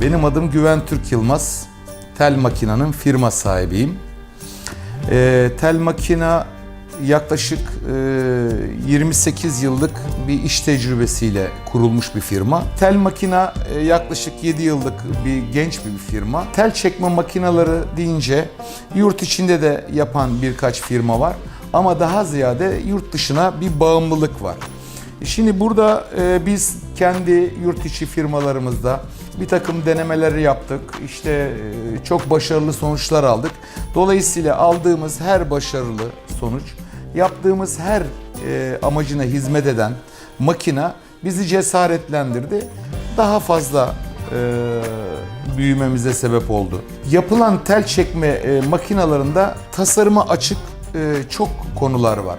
Benim adım Güven Türk Yılmaz. Tel Makina'nın firma sahibiyim. Ee, Tel Makina yaklaşık e, 28 yıllık bir iş tecrübesiyle kurulmuş bir firma. Tel Makina e, yaklaşık 7 yıllık bir genç bir firma. Tel çekme makinaları deyince yurt içinde de yapan birkaç firma var. Ama daha ziyade yurt dışına bir bağımlılık var. Şimdi burada e, biz kendi yurt içi firmalarımızda bir takım denemeleri yaptık. İşte e, çok başarılı sonuçlar aldık. Dolayısıyla aldığımız her başarılı sonuç, yaptığımız her e, amacına hizmet eden makina bizi cesaretlendirdi. Daha fazla e, büyümemize sebep oldu. Yapılan tel çekme e, makinalarında tasarıma açık e, çok konular var.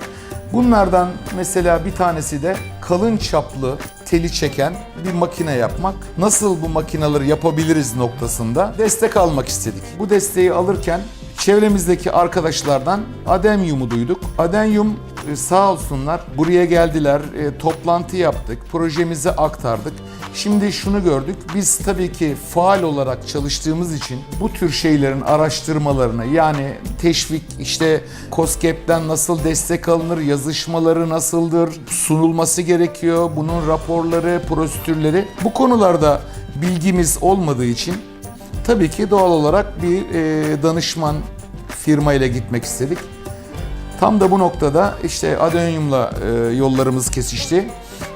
Bunlardan mesela bir tanesi de kalın çaplı teli çeken bir makine yapmak. Nasıl bu makineleri yapabiliriz noktasında destek almak istedik. Bu desteği alırken çevremizdeki arkadaşlardan Adenyum'u duyduk. Adenyum e, sağ olsunlar buraya geldiler, e, toplantı yaptık, projemizi aktardık. Şimdi şunu gördük, biz tabii ki faal olarak çalıştığımız için bu tür şeylerin araştırmalarını yani teşvik işte COSGAP'ten nasıl destek alınır, yazışmaları nasıldır, sunulması gerekiyor, bunun raporları, prosedürleri bu konularda bilgimiz olmadığı için tabii ki doğal olarak bir e, danışman firma ile gitmek istedik. Tam da bu noktada işte Adenyum'la e, yollarımız kesişti.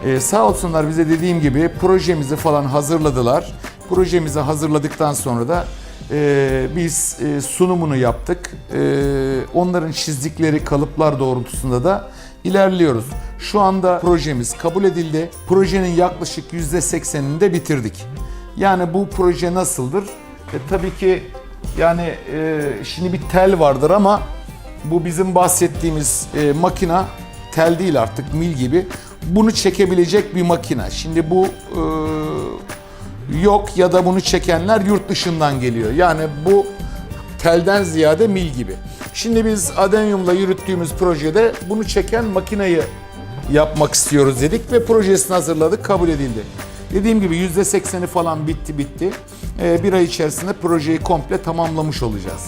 E, sağ olsunlar bize dediğim gibi projemizi falan hazırladılar. Projemizi hazırladıktan sonra da e, biz e, sunumunu yaptık. E, onların çizdikleri kalıplar doğrultusunda da ilerliyoruz. Şu anda projemiz kabul edildi. Projenin yaklaşık %80'ini de bitirdik. Yani bu proje nasıldır? E, tabii ki yani e, şimdi bir tel vardır ama bu bizim bahsettiğimiz e, makina tel değil artık mil gibi. Bunu çekebilecek bir makina. Şimdi bu e, yok ya da bunu çekenler yurt dışından geliyor. Yani bu telden ziyade mil gibi. Şimdi biz Adenyum'la yürüttüğümüz projede bunu çeken makinayı yapmak istiyoruz dedik ve projesini hazırladık, kabul edildi. Dediğim gibi %80'i falan bitti bitti. Ee, bir ay içerisinde projeyi komple tamamlamış olacağız.